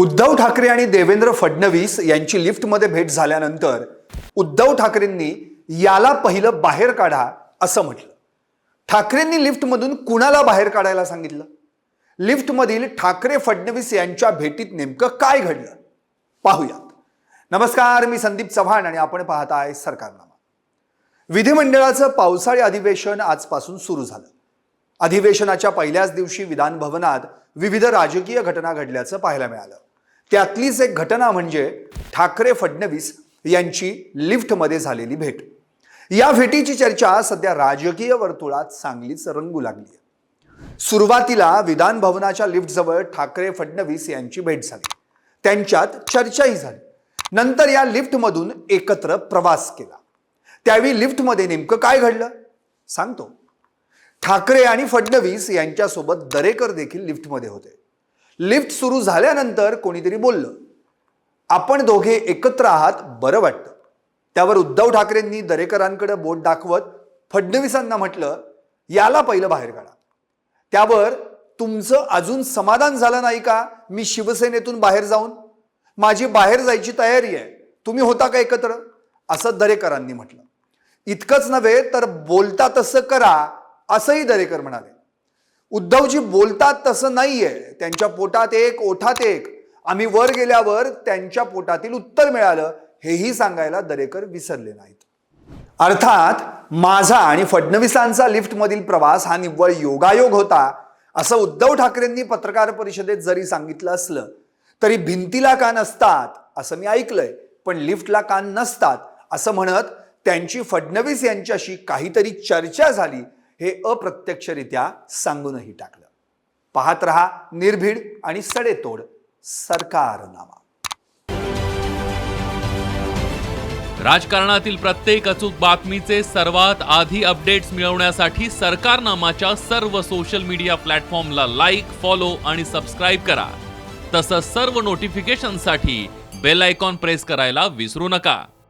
उद्धव ठाकरे आणि देवेंद्र फडणवीस यांची लिफ्टमध्ये भेट झाल्यानंतर उद्धव ठाकरेंनी याला पहिलं बाहेर काढा असं म्हटलं. ठाकरेंनी लिफ्टमधून कुणाला बाहेर काढायला सांगितलं? लिफ्टमधील ठाकरे फडणवीस यांच्या भेटीत नेमकं काय घडलं? पाहूयात. नमस्कार मी संदीप चव्हाण आणि आपण पाहत आहे सरकारनामा. विधिमंडळाचं पावसाळी अधिवेशन आजपासून सुरू झालं. अधिवेशनाच्या पहिल्याच दिवशी विधान भवनात विविध राजकीय घटना घडल्याचं पाहायला मिळालं. त्यातलीच एक घटना म्हणजे ठाकरे फडणवीस यांची लिफ्टमध्ये झालेली भेट. या भेटीची चर्चा सध्या राजकीय वर्तुळात चांगलीच रंगू लागली सुरुवातीला विधान भवनाच्या लिफ्टजवळ ठाकरे फडणवीस यांची भेट झाली. त्यांच्यात चर्चाही झाली. नंतर या लिफ्टमधून एकत्र प्रवास केला. त्यावेळी लिफ्टमध्ये नेमकं काय घडलं? सांगतो. ठाकरे आणि फडणवीस यांच्यासोबत दरेकर देखील लिफ्टमध्ये होते. लिफ्ट सुरू झाल्यानंतर कोणीतरी बोललं. आपण दोघे एकत्र आहात बरं वाटतं. त्यावर उद्धव ठाकरेंनी दरेकरांकडे बोट दाखवत फडणवीसांना म्हटलं याला पहिलं बाहेर काढा. त्यावर तुमचं अजून समाधान झालं नाही का? मी शिवसेनेतून बाहेर जाऊन? माझी बाहेर जायची तयारी आहे. तुम्ही होता का एकत्र? असं दरेकरांनी म्हटलं. इतकंच नव्हे तर बोलता तसं करा असंही दरेकर म्हणाले. उद्धवजी बोलतात तसं नाहीये. त्यांच्या पोटात एक ओठात एक. आम्ही वर गेल्यावर त्यांच्या पोटातील उत्तर मिळालं. हेही सांगायला दरेकर विसरले नाहीत. अर्थात माझा आणि फडणवीसांचा लिफ्टमधील प्रवास हा निव्वळ योगायोग होता असं उद्धव ठाकरेंनी पत्रकार परिषदेत जरी सांगितलं असलं तरी भिंतीला कान असतात असं मी ऐकलंय. पण लिफ्टला कान नसतात असं म्हणत त्यांची फडणवीस यांच्याशी काहीतरी चर्चा झाली. हे अप्रत्यक्षरित्या सांगूनही टाकलं. पाहत रहा निर्भीड आणि सडेतोड सरकारनामा. राजकारणातील प्रत्येक अचूक बातमीचे सर्वात आधी अपडेट्स मिळवण्यासाठी सरकारनामाच्या सर्व सोशल मीडिया प्लॅटफॉर्मला लाईक फॉलो आणि सबस्क्राईब करा. तसंच सर्व नोटिफिकेशनसाठी बेल आयकॉन प्रेस करायला विसरू नका.